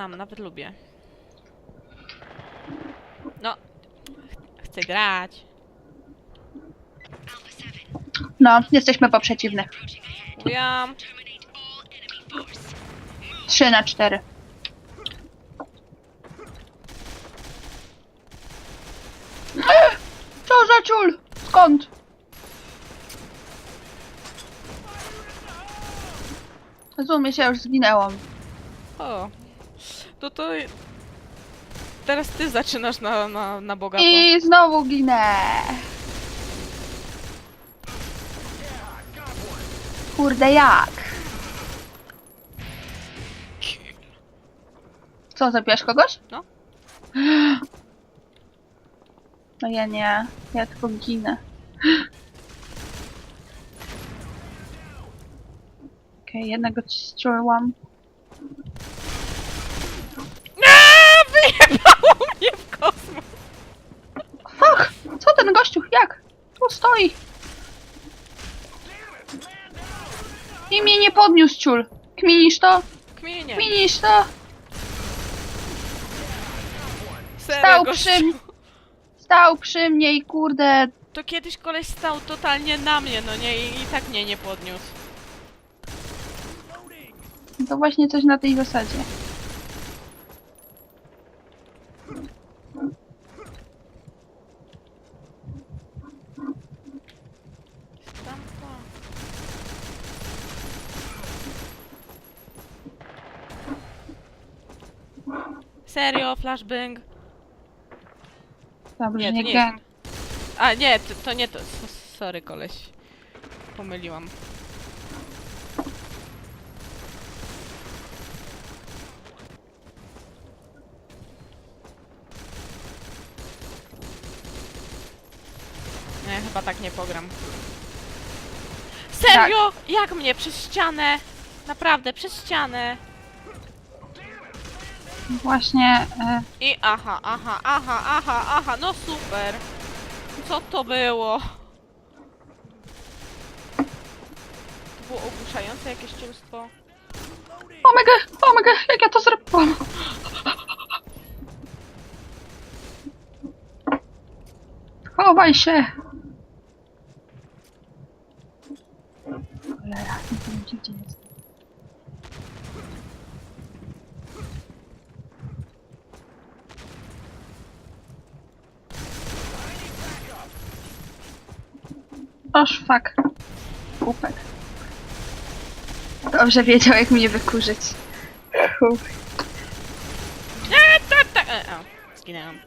ja znam, nawet lubię. No, ch- chcę grać. No, jesteśmy po przeciwnych. Mówiłam. 3 na 4. Co za ciul? Skąd? Rozumie się, już zginęłam. O. To to... Teraz ty zaczynasz na, na, na bogato. I znowu ginę. Kurde jak? Co, zabijasz kogoś? No. No ja nie, ja tylko ginę. Okej, jednego strzeliłam. Aaa, wyjebało mnie w kosmos. Co ten gościu? Jak? Tu stoi. I mnie nie podniósł ciul. Kminisz to? Kmienie. Kminisz to? Serio, Stał gościu. przy, stał przy mnie i kurde, To kiedyś koleś stał totalnie na mnie, no nie? I, i tak mnie nie podniósł. to właśnie coś na tej zasadzie. Tam to. Serio, flashbang? Dobrze, Nie, nie, nie gang. A nie, to, to nie to. S- Sorry, koleś. Pomyliłam. Nie, chyba tak nie pogram. Serio? Jak mnie? Przez ścianę? Naprawdę, przez ścianę. Właśnie, e, I aha, aha, aha, aha, aha, no super. Co to było? To było ogłuszające jakieś czulstwo. omega, omega, jak ja to zrobiłam. Chowaj się. Cholera, nie wiem gdzie gdzie jest. Oż fuck. Kupek. Dobrze wiedział jak mnie wykurzyć. Chuj. E, ta, ta, e, a, zginęłam.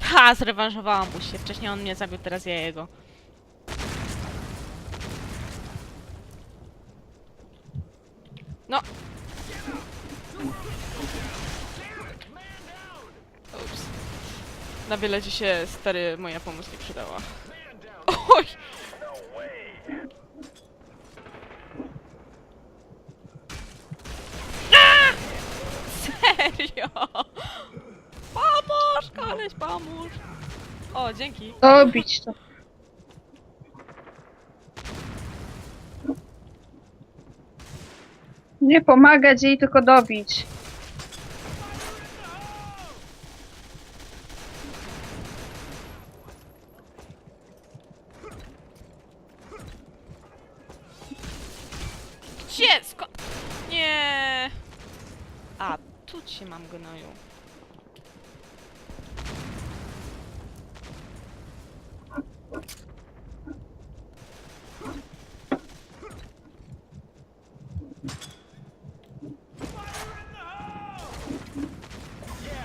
Ha, zrewanżowałam mu się. Wcześniej on mnie zabił, teraz ja jego. No. Ups. Na wiele ci się, stary, moja pomoc nie przydała. Oj! A! Serio? Pomóż, koleś, pomóż! O, dzięki. Dobić to. Nie pomagać jej, tylko dobić. Gdzie? Sko... Nie. A, tu cię mam gnoju.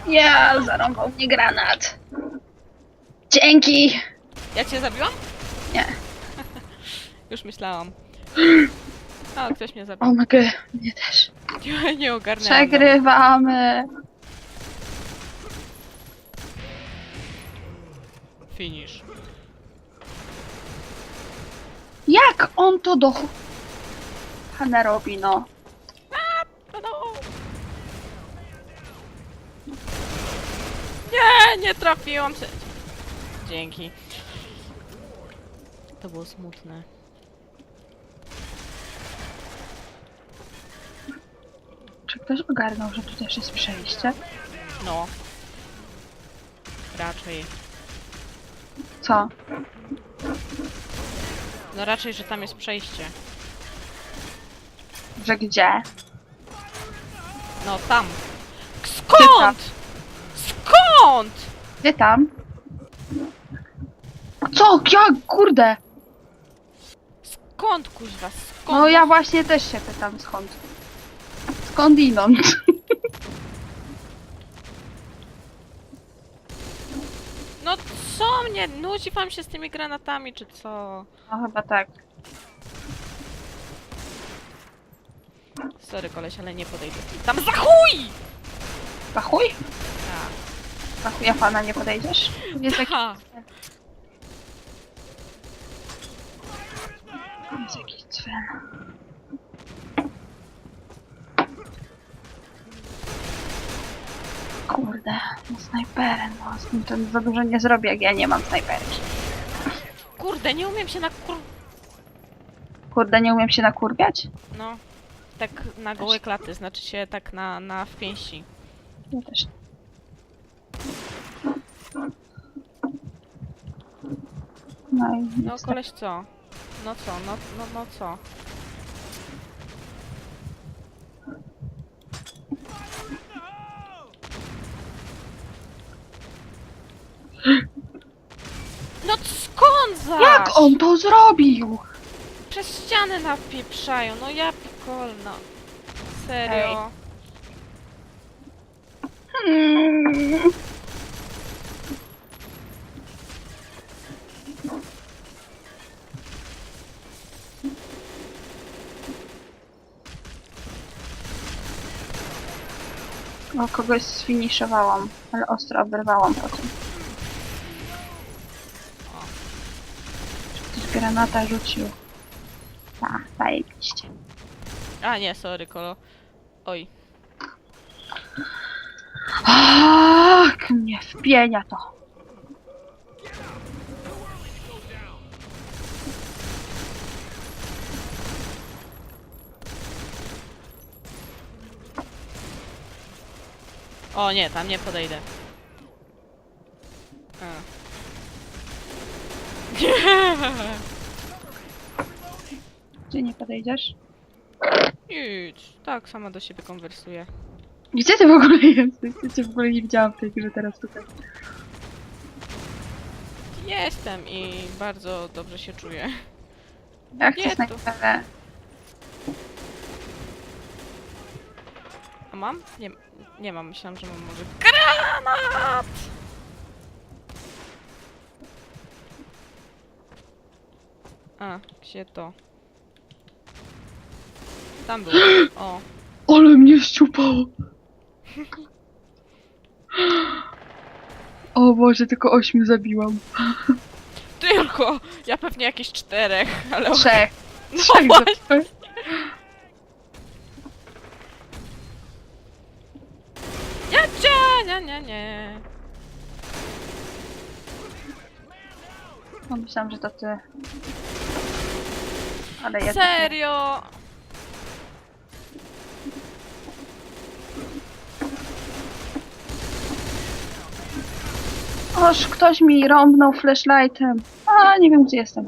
Ja, zarąbał mnie granat. Dzięki. Ja cię zabiłam? Nie. Już myślałam. A, ktoś mnie zabił. O my god, mnie też. Nie, nie ogarnęłam. Przegrywamy. Finish. Jak on to do... Hanna robi, no. No, no. Nie, nie trafiłam się. Dzięki. To było smutne. Ktoś ogarnął, że tu też jest przejście? No. Raczej. Co? No raczej, że tam jest przejście. Że gdzie? No tam. Skąd? Skąd? Gdzie tam? Co? Jak? Kurde! Skąd kuźwa? Skąd? No ja właśnie też się pytam skąd. Skąd inąd? No co mnie? Nudzi wam się z tymi granatami, czy co? No chyba tak. Sorry koleś, ale nie podejdę. Tam za chuj! Pachuj? Tak. Pachuja pana nie podejdziesz? Jest Ha. jest jakiś cwen. Kurde, no snajperem, no z tym to za dużo nie zrobię, jak ja nie mam snajperki. Kurde, nie umiem się na kur... Kurde, nie umiem się nakurwiać? No. Tak na gołe klaty, znaczy się tak na, na w pięści. Ja też. No i No koleś co? No co? No, no, no co? No skąd zaś? Jak on to zrobił? Przez ściany napieprzają, no ja pikolno. Serio. O, kogoś sfiniszowałam, ale ostro oberwałam potem. Czy ktoś granata rzucił? Tak, zajebiście. A nie, sorry kolo. Oj. Ach, mnie wpienia to. O nie, tam nie podejdę. A. Gdzie nie podejdziesz? Idź. Tak, sama do siebie konwersuję. Gdzie ty w ogóle jesteś? Ja cię w ogóle nie widziałam w tej grze teraz tutaj. Jestem i bardzo dobrze się czuję. Ja Nie, chcę to- snajperę. A mam? Nie, nie mam, myślałam, że mam może granat! A, gdzie to? Tam było. O, Ale mnie ściupało! O Boże, tylko ośmiu zabiłam. tylko! Ja pewnie jakieś czterech, ale Trzech. No Trzech właśnie. zabiłam. Ja cię, nie, nie, nie. No, myślałam, że to ty. Ale nie. Serio! Oż ktoś mi rąbnął flashlightem. A, nie wiem gdzie jestem.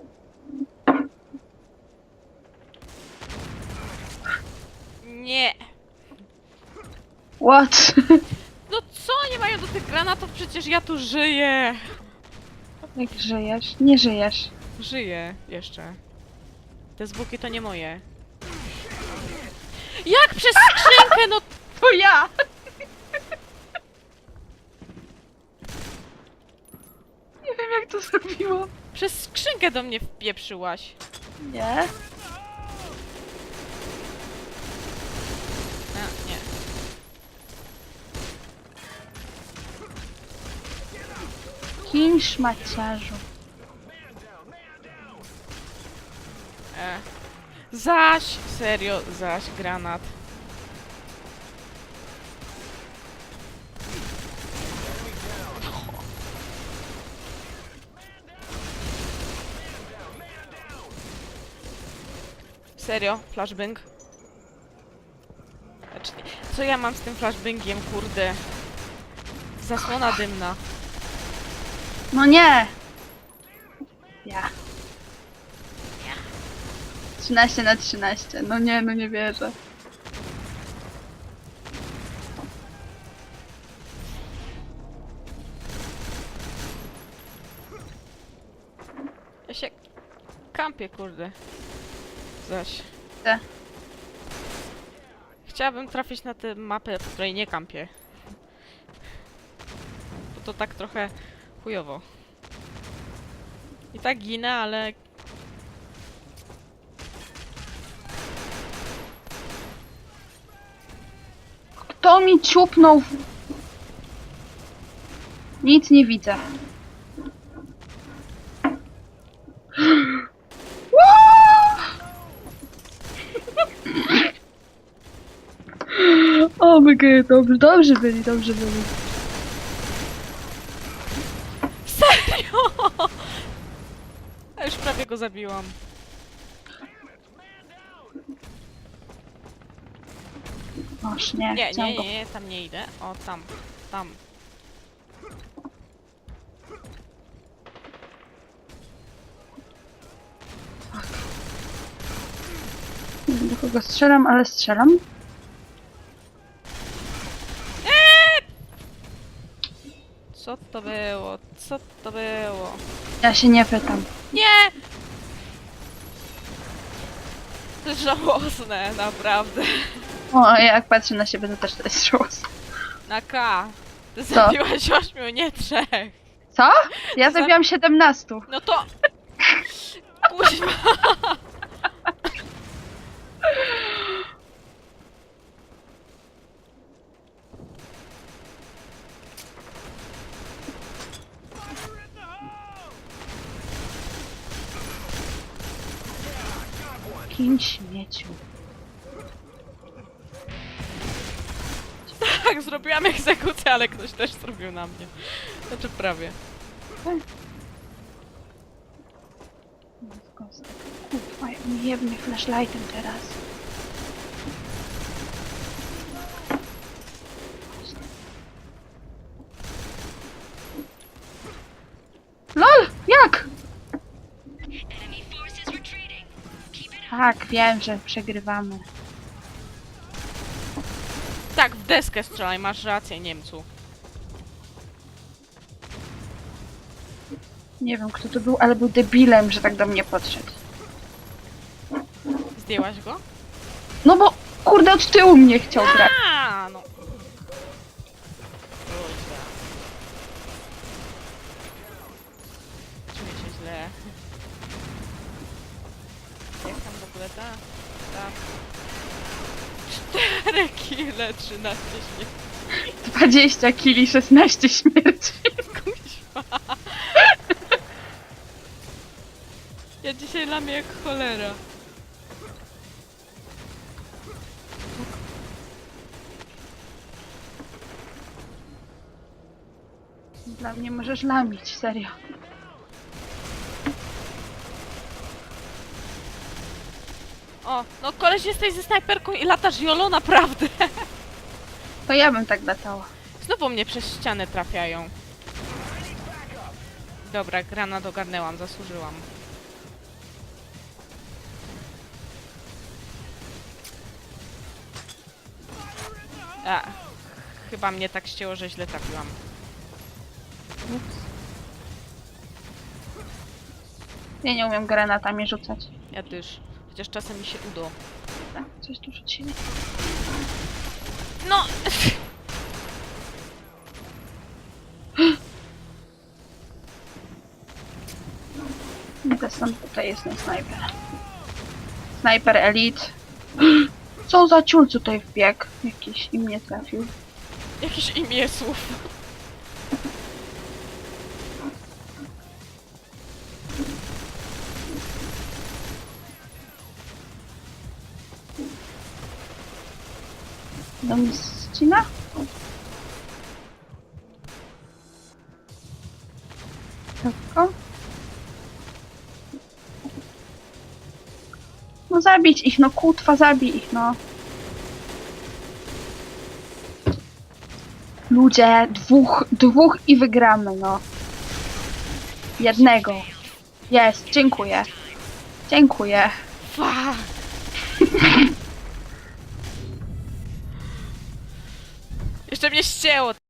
Nie. What? No co nie mają do tych granatów? Przecież ja tu żyję. Jak żyjesz? Nie żyjesz. Żyję jeszcze. Te zwłoki to nie moje. Jak przez skrzynkę, no To ja! Wiem jak to zrobiło. przez skrzynkę do mnie wpieprzyłaś. Nie? A, nie. Kim szmaciarzu? E. Zaś, serio, zaś granat. Serio, flashbang? Znaczy, co ja mam z tym flashbangiem, kurde? Zasłona dymna. No nie! Ja. 13 na 13. No nie, no nie wierzę. Ja się kampię, kurde. Zaś. Gdzie? Chciałabym trafić na tę mapę, w której nie kampię. Bo to tak trochę chujowo. I tak ginę, ale... Kto mi ciupnął? w- Nic nie widzę. O my god, dobrze, dobrze byli, dobrze byli. Serio! A już prawie go zabiłam. Oż nie, Nie, chciałam nie, go- nie, nie, tam nie idę. O, tam, tam. Nie wiem do kogo strzelam, ale strzelam. Co to było? Co to było? Ja się nie pytam. Nie! To jest żałosne, naprawdę. O, jak patrzę na siebie, to też to jest żałosne. Na K. Ty zabiłaś ośmiu, nie trzech. Co? Ja Za- zabiłam 17. No to... Kuźwa. Kim śmieciu. Tak, zrobiłam egzekucję, ale ktoś też zrobił na mnie. Znaczy prawie. Kurwa, mi jebnie flashlightem teraz. Tak, wiem, że przegrywamy. Tak, w deskę strzelaj, masz rację, Niemcu. Nie wiem, kto to był, ale był debilem, że tak do mnie podszedł. Zdjęłaś go? No bo, kurde, od tyłu mnie chciał grać. 13 śmierci. 20 kili, 16 śmierci. Ja dzisiaj lamię jak cholera. Dla mnie możesz lamić, serio. O, no koleś jesteś ze snajperką i latasz jolo, naprawdę. To ja bym tak latała. Znowu mnie przez ścianę trafiają. Dobra, granat ogarnęłam, zasłużyłam. A, chyba mnie tak ścięło, że źle trafiłam. Ups. Ja nie umiem granatami rzucać. Ja też. Chociaż czasem mi się uda. Tak, coś tu rzucili. No! Nie, to stąd tutaj jest ten snajper. Snajper Elite. Co za ciul tutaj wbiegł? Jakiś i mnie trafił. Jakiś imię słów. Do mnie? Lekko. No zabić ich, no kutwa, zabij ich, no. Ludzie, dwóch, dwóch i wygramy, no. Jednego. Jest, dziękuję. Dziękuję. Jeszcze mnie ścięło.